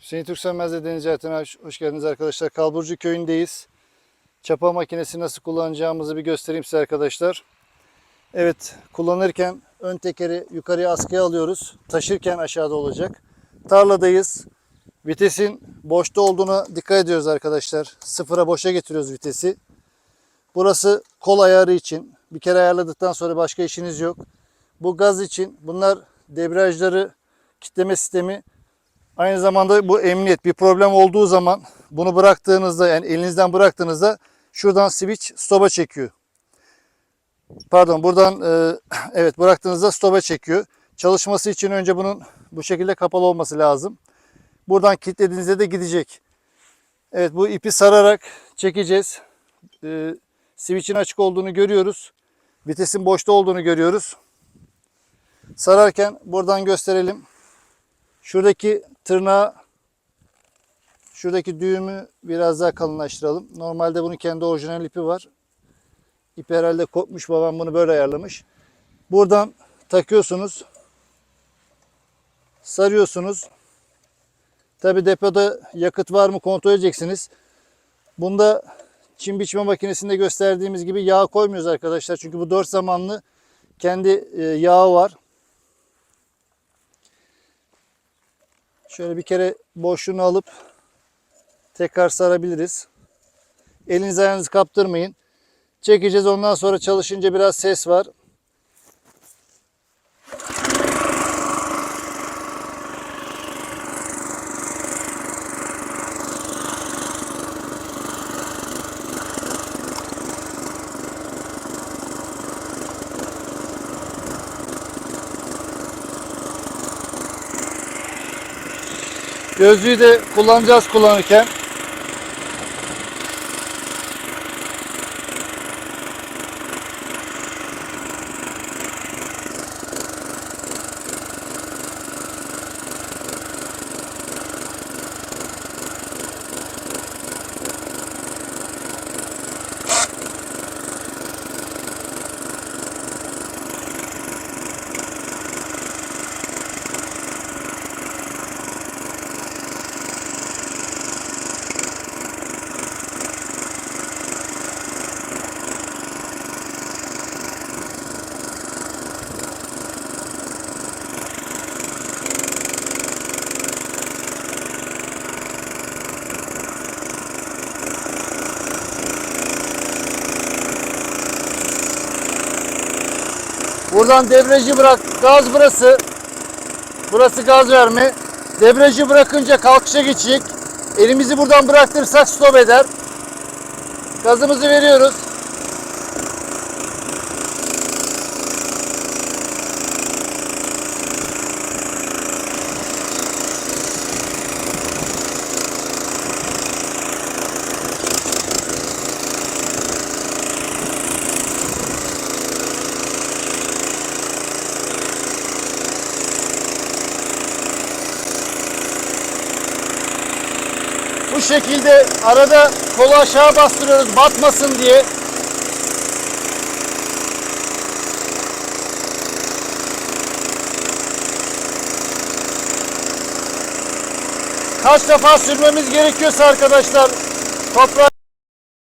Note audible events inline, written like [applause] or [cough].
Hüseyin Türk Sönmez'le Deniz hoş, hoş geldiniz arkadaşlar. Kalburcu köyündeyiz. Çapa makinesi nasıl kullanacağımızı bir göstereyim size arkadaşlar. Evet kullanırken ön tekeri yukarıya askıya alıyoruz. Taşırken aşağıda olacak. Tarladayız. Vitesin boşta olduğuna dikkat ediyoruz arkadaşlar. Sıfıra boşa getiriyoruz vitesi. Burası kol ayarı için. Bir kere ayarladıktan sonra başka işiniz yok. Bu gaz için bunlar debriyajları kitleme sistemi Aynı zamanda bu emniyet bir problem olduğu zaman bunu bıraktığınızda yani elinizden bıraktığınızda şuradan switch stop'a çekiyor. Pardon buradan e, [clears throat] evet bıraktığınızda stop'a çekiyor. Çalışması için önce bunun bu şekilde kapalı olması lazım. Buradan kilitlediğinizde de gidecek. Evet bu ipi sararak çekeceğiz. E, switch'in açık olduğunu görüyoruz. Vitesin boşta olduğunu görüyoruz. Sararken buradan gösterelim. Şuradaki tırnağı şuradaki düğümü biraz daha kalınlaştıralım. Normalde bunun kendi orijinal ipi var. İp herhalde kopmuş babam bunu böyle ayarlamış. Buradan takıyorsunuz. Sarıyorsunuz. Tabi depoda yakıt var mı kontrol edeceksiniz. Bunda çim biçme makinesinde gösterdiğimiz gibi yağ koymuyoruz arkadaşlar. Çünkü bu 4 zamanlı kendi e, yağı var. Şöyle bir kere boşluğunu alıp tekrar sarabiliriz. Elinizi ayağınızı kaptırmayın. Çekeceğiz ondan sonra çalışınca biraz ses var. Gözlüğü de kullanacağız kullanırken. Buradan debriyajı bırak. Gaz burası. Burası gaz verme. Debriyajı bırakınca kalkışa geçecek. Elimizi buradan bıraktırırsak stop eder. Gazımızı veriyoruz. Bu şekilde arada kolu aşağı bastırıyoruz batmasın diye. Kaç defa sürmemiz gerekiyorsa arkadaşlar toprağa